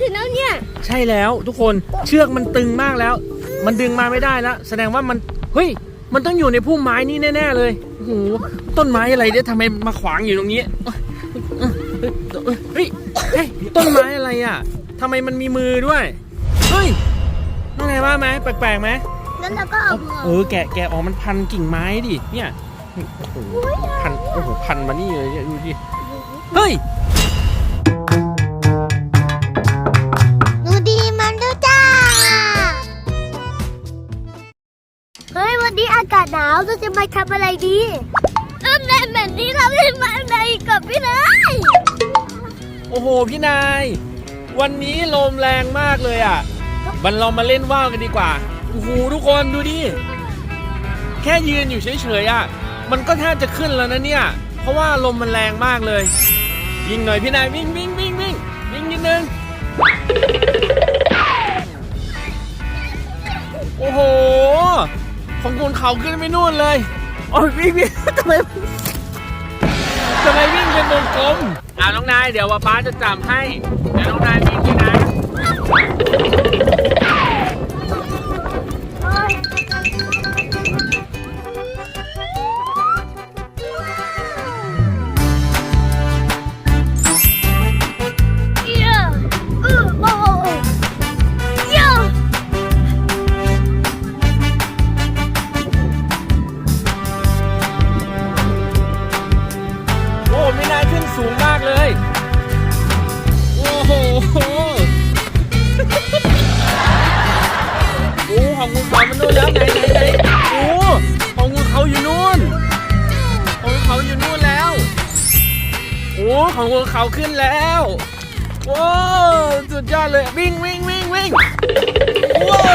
ถึงแล้วเนี่ยใช่แล้วทุกคนเชือกมันตึงมากแล้ว มันดึงมาไม่ได้แล้วแสดงว่ามันเฮ้ยมันต้องอยู่ในพุ่มไม้นี่แน่ ๆ เลยโอ้โหต้นไม้อะไรเนี่ยทำไมมาขวางอยู่ตรงนี้เฮ้ยเฮ้ยต้นไม้อะไรอะทำไมมันมีมือด้วยเฮ้ยน้องไงว่าไหมแปลกๆไหมแล้วเราก็เอาเออแกะแกะออกมันพันกิ่งไม้ดิเนี่ยโอ้โหพันโอ้โหพันมานี่เลยเนี่ยดูดิเฮ้ยาวเราจะมาทำอะไรดีเออแม่แบบนี้เราไม่มาไหนกับพี่นายโอ้โหพี่นาย วันนี้ลมแรงมากเลยอะมันเรามาเล่นว่าวกันดีกว่าโอ้โหทุกคนดูดิแค่ยืนอยู่เฉยๆอะมันก็แทบจะขึ้นแล้วนะเนี่ย เพราะว่าลมมันแรงมากเลยวิ่งหน่อยพี่นายวิ่งวิ่งวิ่งวิ่งวิ่งนิดนึง เขาขึ้นไปนู่นเลยโอ้ยวิ่งวิ่งทำไมทำไมวิ่งเป็นวงกลมอ่าน้องนายเดี๋ยวว่าป้าจะจำให้เดี๋ยวน้องนายวิ่งนี่นะ ของงูเขามันนู่นแล้วไหนไหนไหนโอ้ของงูเขาอยู่นู่นของงูเขาอยู่นู่นแล้วโอ้ของงูเขาขึ้นแล้วว้าวสุดยอดเลยวิ่งวิ่งวิ่งวิ่งโอ้เ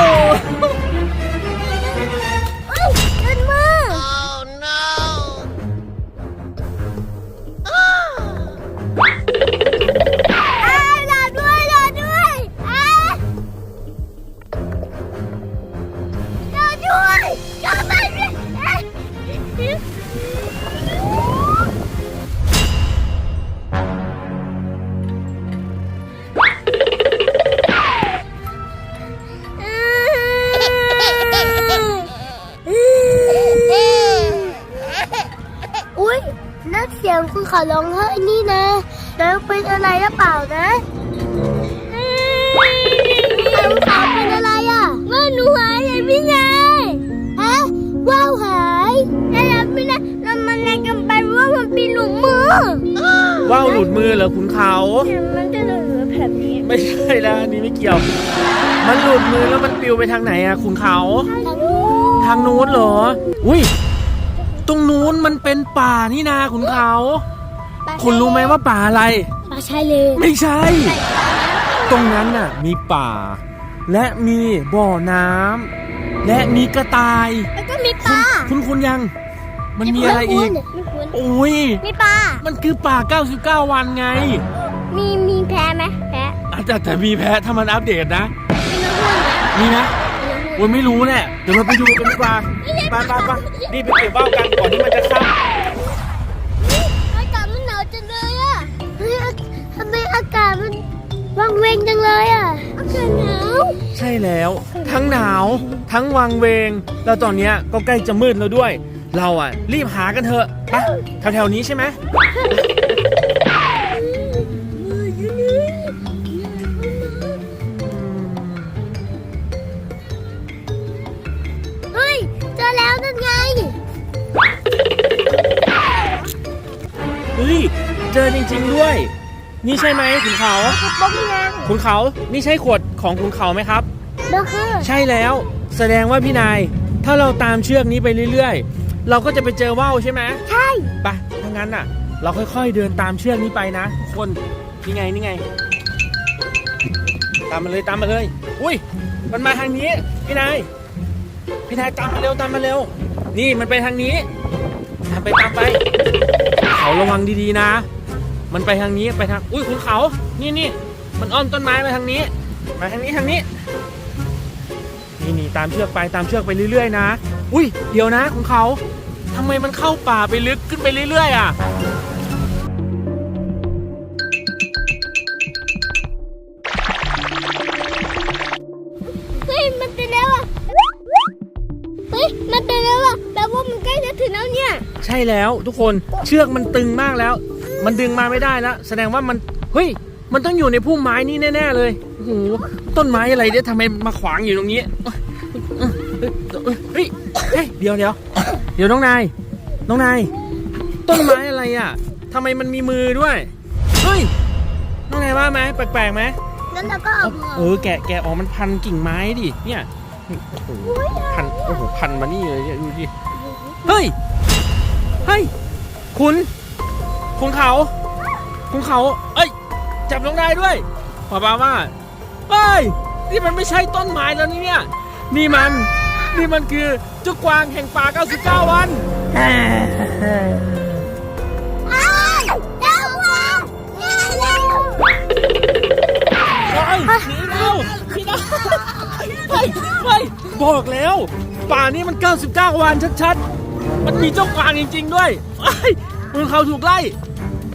ขอร้องไห้นี่นะแล้วเป็นอะไรหรือเปล่านะคุณขอเป็นอะไรอะว่าหนูหายเลยพี่นายฮะว่าวหายแล้วพี่นายเรามันนายกันไปว่ามันปีนหลุมมือว้าวหลุดมือเหรอคุณเขามันจะเหลือแบบนี้ ไม่ใช่แล้วอันนี้ไม่เกี่ยว มันหลุดมือแล้วมันปลิวไปทางไหนอะคุณเขาทางนู้นเหรอ อุ้ย ตรงนู้นมันเป็นป่านี่นาคุณเขา คุณรู้ไหมว่าป่าอะไรปลาชายเลนไม่ใช่ ตรงนั้นน่ะมีป่า และมีบ่อน้ำและมีกระต่าย แล้วก็มีปลาคุณคุณยัง มันมีอะไรอีกไม่คุ้นโอ้ยมีปลา มันคือป่า 99 วันไง มีมีแพ้ไหมแพ้อาจจะแต่มีแพ้ถ้ามันอัปเดตนะ มีน้ำมันไหมมีนะโอ้ยไม่รู้แหละเดี๋ยวเราไปดูกันดีกว่าไปไปไปรีบไปเก็บว่าวกันก่อนที่มันจะค่อ ไมอากาศมันวังเวงจังเลยอะ อากาศหนาวำใช่แล้วทั้งหนาวทั้งวังเวง แล้วตอนเนี้ยก็ใกล้จะมืดแล้วด้วย เราอะ รีบหากันเถอะไปแถวๆนี้ใช่ไหมเฮ้ยเจอแล้วนั่นไง เฮ้ยเจอจริง ๆด้วย นี่ใช่ไหมขุนเขาบ้องยังขุนเขา นี่ใช่ขวดของขุนเขาไหมครับแล้วคือใช่แล้ว แสดงว่าพี่นาย ถ้าเราตามเชือกนี้ไปเรื่อยๆ เราก็จะไปเจอว่าวใช่ไหมใช่ไปถ้างั้นน่ะ เราค่อยๆเดินตามเชือกนี้ไปนะทุกคน นี่ไงนี่ไง ตามมาเลยตามมาเลย อุ้ย มันมาทางนี้ พี่นาย พี่นายตามมาเร็วตามมาเร็ว นี่มันไปทางนี้ตามไปตามไป เขาระวังดีๆนะ มันไปทางนี้ไปทาง อุ้ยขุนเขา นี่นี่มันอ้อมต้นไม้มาทางนี้ มาทางนี้ทางนี้ นี่นี่ตามเชือกไปตามเชือกไปเรื่อยๆนะ อุ้ยเดี๋ยวนะขุนเขาทำไมมันเข้าป่าไปลึกขึ้นไปเรื่อยๆอะ เฮ้ย มันไปแล้วอะ เฮ้ย มันไปแล้วอะแปลว่ามันใกล้จะถึงแล้วเนี่ย ใช่แล้วทุกคน เชือกมันตึงมากแล้ว มันดึงมาไม่ได้แล้ว แสดงว่ามัน เฮ้ย มันต้องอยู่ในพุ่มไม้นี่แน่ๆเลยโอ้โหต้นไม้อะไรเนี่ยทำไมมาขวางอยู่ตรงนี้เฮ้ยเฮ้ยเดี๋ยวเดี๋ยวเดี๋ยวน้องนาย น้องนาย ต้นไม้อะไรอะทำไมมันมีมือด้วย เฮ้ย น้องนายว่าไหมแปลกๆไหมงั้นเราก็เอามือเออแกะแกะออกมันพันกิ่งไม้ดิ เนี่ยโอ้โหพันโอ้โหพันมานี่เลยเนี่ยดูดิ เฮ้ย เฮ้ย คุณ คุณเขา คุณเขา เอ้ย จับน้องได้ด้วยป้าป้าว่าเฮ้ย นี่มันไม่ใช่ต้นไม้แล้วนี่เนี่ย นี่มัน นี่มันคือเจ้ากวางแห่งป่า 99 วันอ้าวเจ้าวัวเร็วเฮ้ยหนีเร็วพี่น้าเฮ้ยเฮ้ยบอกแล้ว ป่านี้มัน 99 วันชัดๆ มันมีเจ้ากวางจริง ๆ ด้วยเฮ้ยคุณเขาถูกไล่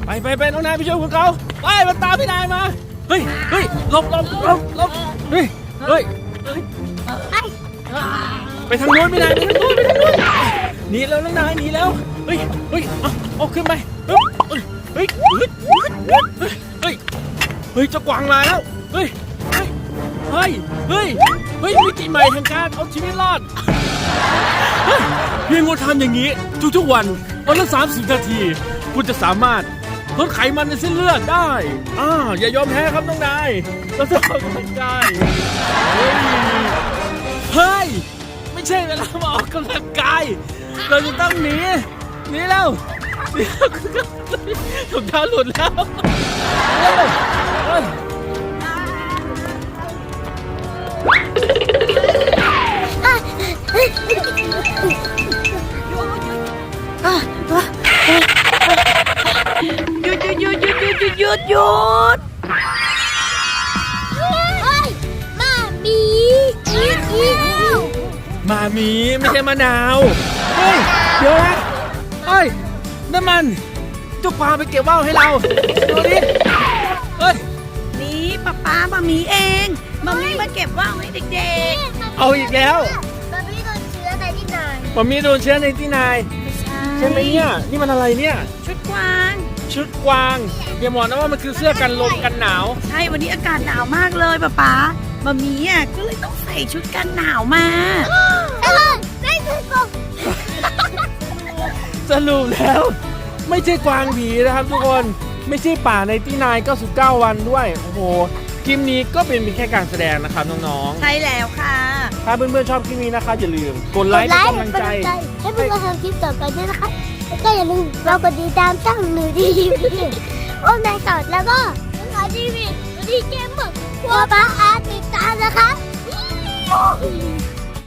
ไปไปไปน้องนายไปช่วยคุณเขาไปมันตามพี่นายมาเฮ้ยเฮ้ยหลบหลบหลบหลบเฮ้ยเฮ้ยไปทางโน้นไม่ได้ไปทางโน้นไปทางโน้นหนีแล้วน้องนายหนีแล้วเฮ้ยเฮ้ยเอาเอาขึ้นไปเฮ้ยเฮ้ยเฮ้ยเฮ้ยเฮ้ยเฮ้ยเจะกวางมาแล้วเฮ้ยเฮ้ยเฮ้ยเฮ้ยเฮ้ยมิติใหม่แห่งการเอาชีวิตรอดเฮ้ยเพียงคุณทำอย่างนี้ทุกๆวันวันละ30 นาที คุณจะสามารถ ลดไขมันในเส้นเลือดได้อ่าอย่ายอมแพ้ครับน้องนายเราจะออกกำลังกายเฮ้ยเฮ้ย ไม่ใช่เวลามาออกกำลังกาย เราจะต้องหนีหนีแล้วหนีแล้วถุงเท้าหลุดแล้ว มามีไม่ใช่มะนาวเฮ้ยเดี๋ยวนะเฮ้ยนั่นมันเจุกวางไปเก็บว่าวให้เราดูดิเฮ้ยนี่ป๊าป๊ามามีเองมามีมาเก็บว่าวให้เด็กเอาอีกแล้วมาบีโดนเชื้อในที่ไหนผมมีโดนเชื้อในที่นายๆไม่ใช่ใช่ไหมเนี่ยนี่มันอะไรเนี่ย ชุดกวางชุดกวางอย่าบอกนะว่ามันคือเสื้อกันลมกันหนาว ใช่วันนี้อากาศหนาวมากเลยป๊าป๊ามามีอะก็เลยต้องใส่ชุดกันหนาวมาเออ ไม่ใช่กบสรุปแล้ว ไม่ใช่กวางผีนะครับทุกคนไม่ใช่ป่าในที่นาย99 วันด้วย โอ้โหคลิปนี้ก็เป็นเพีแค่การแสดงนะครับน้องๆ ใช่แล้วค่ะ ถ้าเพื่อนๆชอบคลิปนี้นะคะอย่าลืมกดไลค์เป็นกำลังใจ ให้เพื่อนๆทำคลิปต่อไปด้วยนะคะแล้วก็อย่าลืมเรากดติดตามช่องหนูดีวีโอ้แม่กอดแล้วก็น้องขอทีวีดีเกมเมอร์ครัวบ้าอาร์ติดตามนะครับ